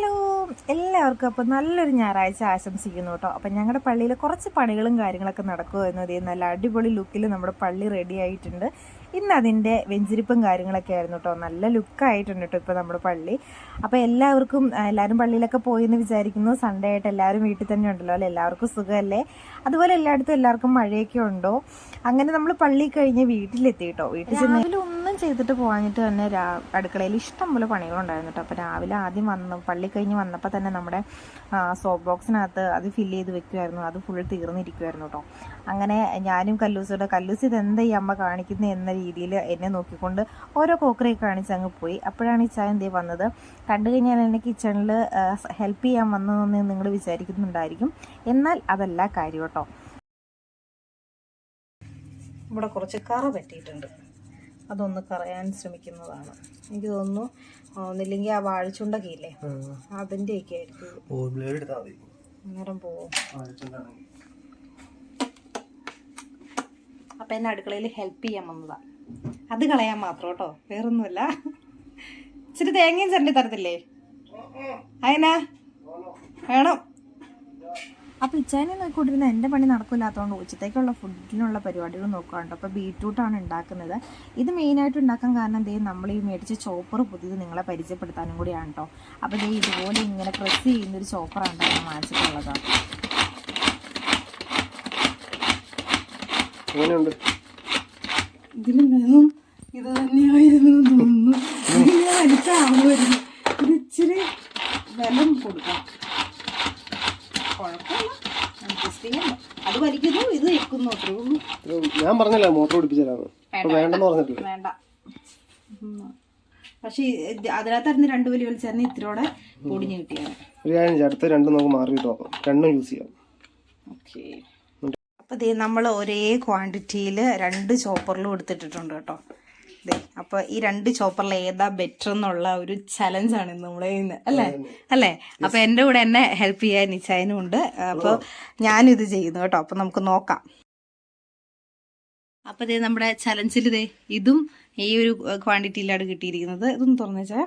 Hello എല്ലാവർക്കും അപ്പോൾ നല്ലൊരു ഞായറാഴ്ച ആശംസിക്കുന്നു കേട്ടോ. അപ്പം ഞങ്ങളുടെ പള്ളിയിൽ കുറച്ച് പണികളും കാര്യങ്ങളൊക്കെ നടക്കുമായിരുന്നു അതേ നല്ല അടിപൊളി ലുക്കിൽ നമ്മുടെ പള്ളി റെഡി ആയിട്ടുണ്ട്. ഇന്ന് അതിന്റെ വെഞ്ചിരിപ്പും കാര്യങ്ങളൊക്കെ ആയിരുന്നു കേട്ടോ. നല്ല ലുക്കായിട്ടുണ്ട് കേട്ടോ ഇപ്പോൾ നമ്മുടെ പള്ളി. അപ്പോൾ എല്ലാവർക്കും എല്ലാവരും പള്ളിയിലൊക്കെ പോയി എന്ന് വിചാരിക്കുന്നു. സൺഡേ ആയിട്ട് എല്ലാവരും വീട്ടിൽ തന്നെ ഉണ്ടല്ലോ അല്ലേ? എല്ലാവർക്കും സുഖമല്ലേ? അതുപോലെ എല്ലായിടത്തും എല്ലാവർക്കും മഴയൊക്കെ ഉണ്ടോ? അങ്ങനെ നമ്മൾ പള്ളി കഴിഞ്ഞ് വീട്ടിലെത്തി കേട്ടോ. വീട്ടിൽ ചെന്ന് രാവിലെ ഒന്നും ചെയ്തിട്ട് പോകാഞ്ഞിട്ട് തന്നെ രാ അടുക്കളയിൽ ഇഷ്ടം പോലെ പണികളുണ്ടായിരുന്നു കേട്ടോ അപ്പോൾ രാവിലെ ആദ്യം വന്ന് പള്ളി കഴിഞ്ഞ് വന്നപ്പോൾ തന്നെ നമ്മുടെ സോപ്പ് ബോക്സിനകത്ത് അത് ഫില്ല് ചെയ്ത് വെക്കുമായിരുന്നു അത് ഫുൾ തീർന്നിരിക്കുമായിരുന്നു കേട്ടോ അങ്ങനെ ഞാനും കല്ലൂസിയുടെ കല്ലൂസ് ഇത് എന്താ ഈ അമ്മ കാണിക്കുന്നത് എന്ന രീതിയിൽ എന്നെ നോക്കിക്കൊണ്ട് ഓരോ കോക്കറി കാണിച്ച് അങ്ങ് പോയി. അപ്പോഴാണ് ഈ ചായ എന്തേ വന്നത്? കണ്ടു കഴിഞ്ഞാൽ എന്നെ കിച്ചണിൽ ഹെൽപ്പ് ചെയ്യാൻ വന്നതെന്ന് നിങ്ങൾ വിചാരിക്കുന്നുണ്ടായിരിക്കും. എന്നാൽ അതല്ല കാര്യം കേട്ടോ ഇവിടെ കുറച്ച് കറ പറ്റിയിട്ടുണ്ട് അതൊന്ന് കറയാൻ ശ്രമിക്കുന്നതാണ്. എനിക്ക് തോന്നുന്നു ഒന്നില്ലെങ്കിൽ ആ വാഴച്ചുണ്ടൊക്കെ ഇല്ലേ അതിന്റെയൊക്കെ ആയിരിക്കും. അന്നേരം പോവും. അപ്പം എന്നെ അടുക്കളയിൽ ഹെൽപ്പ് ചെയ്യാൻ വന്നതാ. അത് കളയാൻ മാത്രം കേട്ടോ വേറൊന്നുമല്ല. ഇച്ചിരി തേങ്ങയും ചരണ്ടി തരത്തില്ലേ? അതിനാ വേണം. അപ്പോൾ ഇച്ചാനെ നോക്കിക്കൊണ്ടിരുന്ന എന്റെ പണി നടക്കില്ലാത്തതുകൊണ്ട് ഉച്ചത്തേക്കുള്ള ഫുഡിനുള്ള പരിപാടികൾ നോക്കാറുണ്ട്. അപ്പോൾ ബീട്രൂട്ടാണ് ഉണ്ടാക്കുന്നത്. ഇത് മെയിൻ ആയിട്ട് ഉണ്ടാക്കാൻ കാരണം ദേ നമ്മൾ ഈ മേടിച്ച ചോപ്പർ പുതിയത് നിങ്ങളെ പരിചയപ്പെടുത്താനും കൂടിയാണ് കേട്ടോ അപ്പോൾ ദേ ഇതുപോലെ ഇങ്ങനെ പ്രസ് ചെയ്യുന്നൊരു ചോപ്പറാണ് ഞാൻ വാങ്ങിച്ചിട്ടുള്ളത്. ഇതിലും വേണം ഇത് തന്നെയായിരുന്നു എന്ന് തോന്നുന്നു ഇതിങ്ങനെ വലിച്ചാവുമായിരുന്നു ഇത് ഇച്ചിരി വെള്ളം കൊടുക്കാം കുഴപ്പമില്ല അഡ്ജസ്റ്റ് ചെയ്യാം അത് വലിക്കുന്നു ഇത് അത്രേ ഉള്ളൂ ഞാൻ പറഞ്ഞില്ല മോട്ടോർ പിടിപ്പിച്ചതാണ് അപ്പൊ വേണ്ടെന്ന് പറഞ്ഞിട്ടില്ല? വേണ്ട. പക്ഷെ അതിനകത്തായിരുന്നു രണ്ട് വലിയ വലിച്ചായിരുന്നു പൊടിഞ്ഞു കിട്ടിയാണ് ഒരു കാര്യം അടുത്ത രണ്ടും നമുക്ക് മാറിയിട്ട് നോക്കാം രണ്ടും യൂസ് ചെയ്യാം. ഓക്കെ. അപ്പോൾ ദേ നമ്മൾ ഒരേ ക്വാണ്ടിറ്റിയിൽ രണ്ട് ചോപ്പറിലും എടുത്തിട്ടിട്ടുണ്ട് കേട്ടോ. ദേ അപ്പോൾ ഈ രണ്ട് ചോപ്പറിൽ ഏതാ ബെറ്റർ എന്നുള്ള ഒരു ചലഞ്ചാണ് ഇന്ന് നമ്മളെ ഇന്ന് അല്ലേ? അല്ലേ? അപ്പോൾ എന്റെ കൂടെ എന്നെ ഹെൽപ്പ് ചെയ്യാൻ നിച്ചായനും ഉണ്ട്. അപ്പോൾ ഞാനിത് ചെയ്യുന്നു കേട്ടോ. അപ്പോൾ നമുക്ക് നോക്കാം. അപ്പോൾ ഇതേ നമ്മുടെ ചലഞ്ചിൽ ഇതേ ഇതും ഈ ഒരു ക്വാണ്ടിറ്റിയിലാണ് കിട്ടിയിരിക്കുന്നത്. ഇതൊന്ന് തുറന്നു വെച്ചാൽ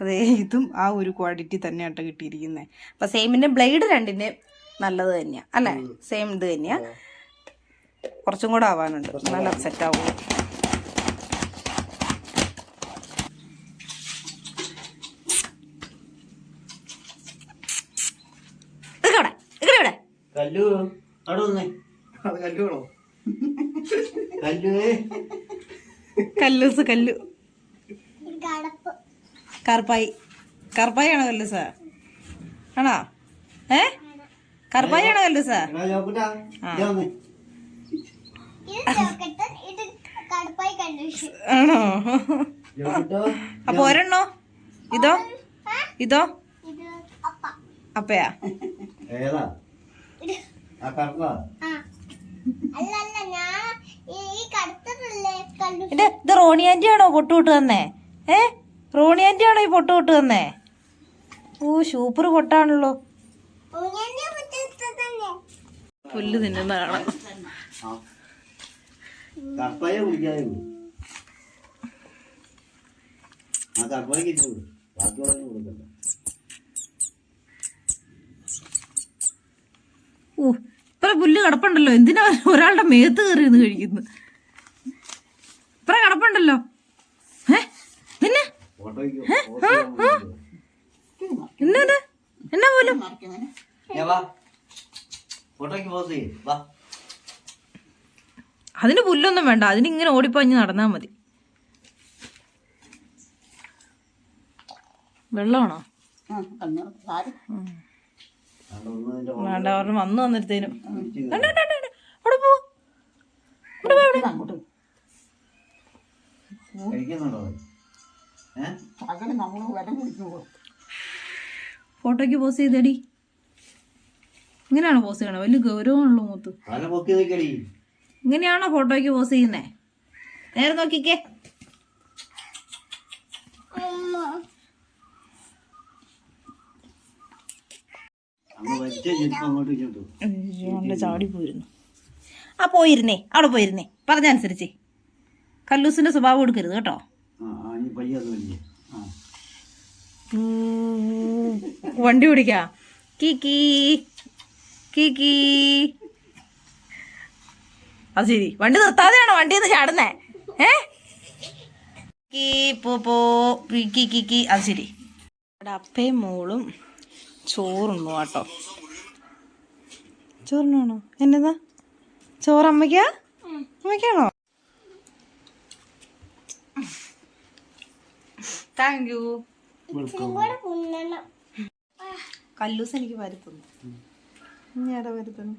അതെ ഇതും ആ ഒരു ക്വാണ്ടിറ്റി തന്നെയാട്ടോ കിട്ടിയിരിക്കുന്നത് അപ്പൊ സെയിമിന്റെ ബ്ലേഡ് രണ്ടിന്റെ നല്ലത് തന്നെയാ. അല്ലേ? സെയിം ഇത് തന്നെയാ. കുറച്ചും കൂടെ ആവാനുണ്ട്. നല്ല സെറ്റ് ആവും. കല്ലു അവിടെ വന്നേ. അത് കല്ല് വേണോ? കല്ലൂസ് കല്ലു കറുപ്പായി. കറുപ്പായി ആണോ കല്ലൂസ ആണോ? ഏ? കറുപ്പായി ആണോ? കല്ലൂസ ആണോ അപ്പൊ ഒരെണ്ണോ? ഇതോ? ഇതോ? അപ്പയാ? ഏതാ? ആ കറുപ്പാ? ഇത് ഇത് റോണി ആന്റി ആണോ പൊട്ട് വിട്ട് തന്നേ? ഏ? റോണി ആന്റി ആണോ ഈ പൊട്ട് വിട്ട് തന്നേ? ഓ സൂപ്പർ പൊട്ടാണല്ലോ. പുല്ല് തിന്നുന്നതാണ് ഓ ഇപ്പറ പുല്ല് കിടപ്പുണ്ടല്ലോ. എന്തിനാ ഒരാളുടെ മേത്ത് കയറി നിന്ന് കഴിക്കുന്നു? ഇപ്പറ കിടപ്പുണ്ടല്ലോ. ഏ? പിന്നെ? എന്താ എന്നാ പോലും? വാ. ഫോട്ടോയ്ക്ക് പോസ് വാ. അതിന് പുല്ലൊന്നും വേണ്ട. അതിന് ഇങ്ങനെ ഓടിപ്പാഞ്ഞ് നടന്നാ മതി. വെള്ളമാണോ? വേണ്ട പറഞ്ഞു വന്നു വന്നിരുത്തേനും. അവിടെ പോ. ഫോട്ടോയ്ക്ക് പോസ് ചെയ്തടി. ഇങ്ങനെയാണോ പോസ് ചെയ്യണേ? വലിയ ഗൗരവമാണല്ലോ മൂത്ത്. ഇങ്ങനെയാണോ ഫോട്ടോയ്ക്ക് പോസ് ചെയ്യുന്നേ? നേരെ നോക്കിക്കേ അമ്മ വലിച്ച ചെരുപ്പ് അങ്ങോട്ട് ഇങ്ങോട്ട് നല്ല ചാടി പോയിരുന്നു. ആ പോയിരുന്നേ. അവിടെ പോയിരുന്നേ. പറഞ്ഞ അനുസരിച്ച്. കല്ലൂസിന്റെ സ്വഭാവം കൊടുക്കരുത് കേട്ടോ. വണ്ടി ഓടിക്കാ. കീ അത് ശരി. വണ്ടി നിർത്താതെയാണോ വണ്ടി നിന്ന് ചാടുന്നേ? ഏ? കീ പോ പോ. കീ കീ കി അത് ശരി. അപ്പയും മോളും ചോറുണ്ണു കേട്ടോ. ചോറിനാണോ? എന്നതാ? ചോറ് അമ്മയ്ക്കാ അമ്മയ്ക്കാണോ താങ്ക് യു കല്ലൂസ് എനിക്ക് വരുത്തുന്നു. ഇനി അവിടെ വരുത്തുന്നു?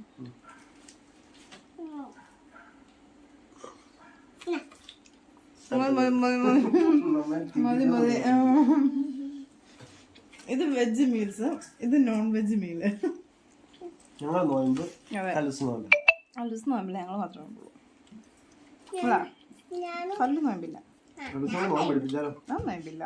മതി, മതി, മതി, മതി. ഇത് വെജ് മീൽസ് ഇത് നോൺ വെജ് മീൽ ഞങ്ങൾ നോയമ്പ്. നോയമ്പ് നോയമ്പില്ല ഞങ്ങൾ മാത്രമേ ഉള്ളൂ. നോയമ്പില്ല. നോയമ്പില്ല.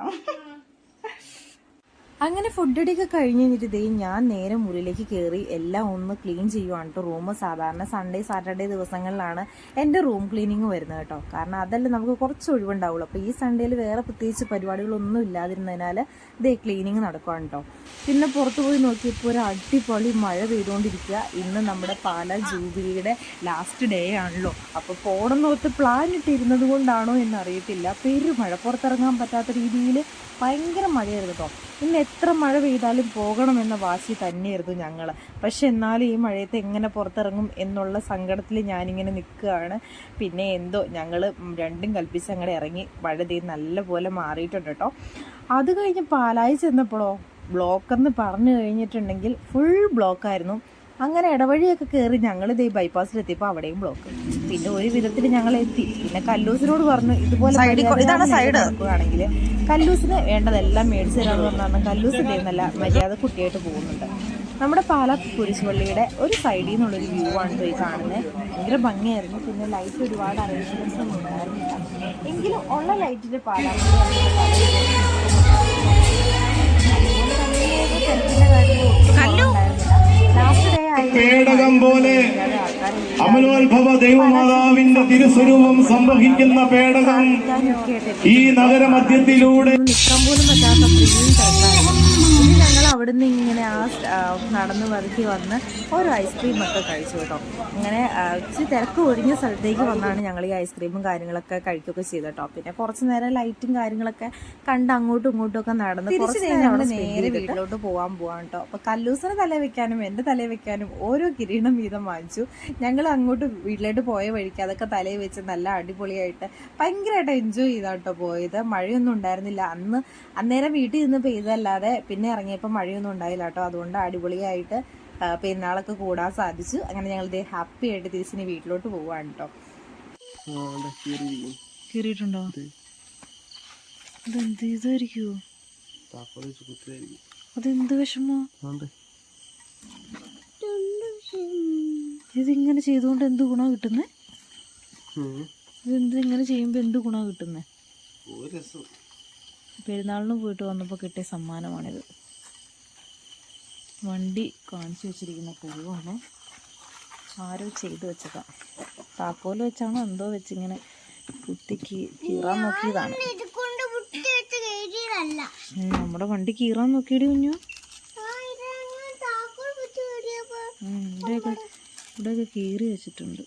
അങ്ങനെ ഫുഡ് അടിയൊക്കെ കഴിഞ്ഞ് കഴിഞ്ഞിട്ട് ഞാൻ നേരെ മുറിയിലേക്ക് കയറി എല്ലാം ഒന്ന് ക്ലീൻ ചെയ്യുവാണ് കേട്ടോ റൂം സാധാരണ സൺഡേ സാറ്റർഡേ ദിവസങ്ങളിലാണ് എന്റെ റൂം ക്ലീനിങ് വരുന്നത് കേട്ടോ കാരണം അതല്ലേ നമുക്ക് കുറച്ച് ഒഴിവുണ്ടാവുള്ളൂ. അപ്പോൾ ഈ സൺഡേയിൽ വേറെ പ്രത്യേകിച്ച് പരിപാടികളൊന്നും ഇല്ലാതിരുന്നതിനാൽ ഇതേ ക്ലീനിങ് നടക്കുവാണ് കേട്ടോ പിന്നെ പുറത്തു പോയി നോക്കിയപ്പോൾ ഒരു അടിപൊളി മഴ പെയ്തുകൊണ്ടിരിക്കുക. ഇന്ന് നമ്മുടെ പാല ജൂബിലിയുടെ ലാസ്റ്റ് ഡേ ആണല്ലോ. അപ്പോൾ പോണം നോത്ത് പ്ലാൻ ഇട്ടിരുന്നത് കൊണ്ടാണോ എന്നറിയത്തില്ല. പെരുമഴ പുറത്തിറങ്ങാൻ പറ്റാത്ത രീതിയിൽ ഭയങ്കര മഴയായിരുന്നു കേട്ടോ ഇന്ന് എത്ര മഴ പെയ്താലും പോകണമെന്ന വാശി തന്നെയായിരുന്നു ഞങ്ങൾ പക്ഷെ എന്നാലും ഈ മഴയത്ത് എങ്ങനെ പുറത്തിറങ്ങും എന്നുള്ള സങ്കടത്തിൽ ഞാനിങ്ങനെ നിൽക്കുകയാണ്. പിന്നെ എന്തോ ഞങ്ങൾ രണ്ടും കൽപ്പിച്ച് അങ്ങോട്ട് ഇറങ്ങി മഴ തീ നല്ല പോലെ മാറിയിട്ടുണ്ട് കേട്ടോ അത് കഴിഞ്ഞ് പാലായി ചെന്നപ്പോഴോ ബ്ലോക്കെന്ന് പറഞ്ഞു കഴിഞ്ഞിട്ടുണ്ടെങ്കിൽ ഫുൾ ബ്ലോക്കായിരുന്നു അങ്ങനെ ഇടവഴിയൊക്കെ കയറി ഞങ്ങൾ ഇതേ ബൈപ്പാസിലെത്തിയപ്പോൾ അവിടെയും ബ്ലോക്ക് പിന്നെ ഒരു വിധത്തിൽ ഞങ്ങൾ എത്തി പിന്നെ കല്ലൂസിനോട് പറഞ്ഞു ഇതുപോലെ ഇതാണ് സൈഡ് ആണെങ്കിൽ കല്ലൂസിന് വേണ്ടതെല്ലാം മേടിച്ചു തരാമെന്ന് പറഞ്ഞാൽ കല്ലൂസ് നല്ല മര്യാദ കുട്ടിയായിട്ട് പോകുന്നുണ്ട്. നമ്മുടെ പാല കുരിശുപള്ളിയുടെ ഒരു സൈഡിൽ നിന്നുള്ളൊരു വ്യൂ ആണ് പോയി കാണുന്നത് ഭയങ്കര ഭംഗിയായിരുന്നു. പിന്നെ ലൈറ്റ് ഒരുപാട് അറേഞ്ച്മെന്റ്സ് ഒന്നും ഉണ്ടായിരുന്നില്ല. എങ്കിലും ഉള്ള ലൈറ്റിന്റെ പേടകം പോലെ അമലോത്ഭവ ദൈവമാതാവിന്റെ തിരുസ്വരൂപം സംവഹിക്കുന്ന പേടകം ഈ നഗരമധ്യത്തിലൂടെ ഞങ്ങൾ അവിടുന്ന് ഇങ്ങനെ ആ നടന്ന് വറുക്കി വന്ന് ഒരു ഐസ്ക്രീം ഒക്കെ കഴിച്ചു കേട്ടോ. ഇങ്ങനെ ഇച്ചിരി തിരക്ക് ഒഴിഞ്ഞ സ്ഥലത്തേക്ക് വന്നാണ് ഞങ്ങൾ ഈ ഐസ്ക്രീമും കാര്യങ്ങളൊക്കെ കഴിക്കുകയൊക്കെ ചെയ്തത് കേട്ടോ. പിന്നെ കുറച്ച് നേരം ലൈറ്റും കാര്യങ്ങളൊക്കെ കണ്ട് അങ്ങോട്ടും ഇങ്ങോട്ടും ഒക്കെ നടന്ന് കുറച്ച് നേരം ഞങ്ങൾ നേരെ വീട്ടിലോട്ട് പോകാൻ പോവാൻ കേട്ടോ. അപ്പൊ കല്ലൂസിന് തല വെക്കാനും എന്റെ തല വെക്കാനും ഓരോ കിരീടം വീതം വാങ്ങിച്ചു. ഞങ്ങൾ അങ്ങോട്ട് വീട്ടിലോട്ട് പോയ വഴിക്ക് അതൊക്കെ തലയിൽ വെച്ച് നല്ല അടിപൊളിയായിട്ട് ഭയങ്കരമായിട്ട് എൻജോയ് ചെയ്താട്ടോ പോയത്. മഴയൊന്നും ഉണ്ടായിരുന്നില്ല. അന്ന് അന്നേരം വീട്ടിൽ നിന്ന് പെയ്തല്ലാതെ പിന്നെ ഇറങ്ങിയപ്പോൾ മഴയൊന്നും ഉണ്ടായില്ല കേട്ടോ. അതുകൊണ്ട് അടിപൊളിയായിട്ട് ആ, പെരുന്നാളൊക്കെ കൂടാൻ സാധിച്ചു. അങ്ങനെ ഞങ്ങൾ ഇതേ ഹാപ്പി ആയിട്ട് തിരിച്ചിനി വീട്ടിലോട്ട് പോവാണ് കേട്ടോ കീറിയിട്ടുണ്ടോ? അതെന്ത് ഇതായിരിക്കുമോ താക്കോൽ വെച്ച് കുത്തിയായിരിക്കും അതെന്ത് വിഷമോ? അതുകൊണ്ട് ഇതിങ്ങനെ ചെയ്തുകൊണ്ട് എന്ത് ഗുണമാണ് കിട്ടുന്നേ. ഇതെന്ത് ഇങ്ങനെ ചെയ്യുമ്പോൾ എന്ത് ഗുണ കിട്ടുന്നേ? പെരുന്നാളിന് പോയിട്ട് വന്നപ്പോൾ കിട്ടിയ സമ്മാനമാണിത്. വണ്ടി കാണിച്ചു വെച്ചിരിക്കുന്ന പൂവാണ്. ആരോ ചെയ്തു വെച്ചതാ. താക്കോൽ വെച്ചാണോ എന്തോ വെച്ചിങ്ങനെ കുത്തി കീറാൻ നോക്കിയതാണ്. നമ്മുടെ വണ്ടി കീറാൻ നോക്കിയടി കുഞ്ഞു. ഇവിടെയൊക്കെ ഇവിടെയൊക്കെ കീറി വെച്ചിട്ടുണ്ട്.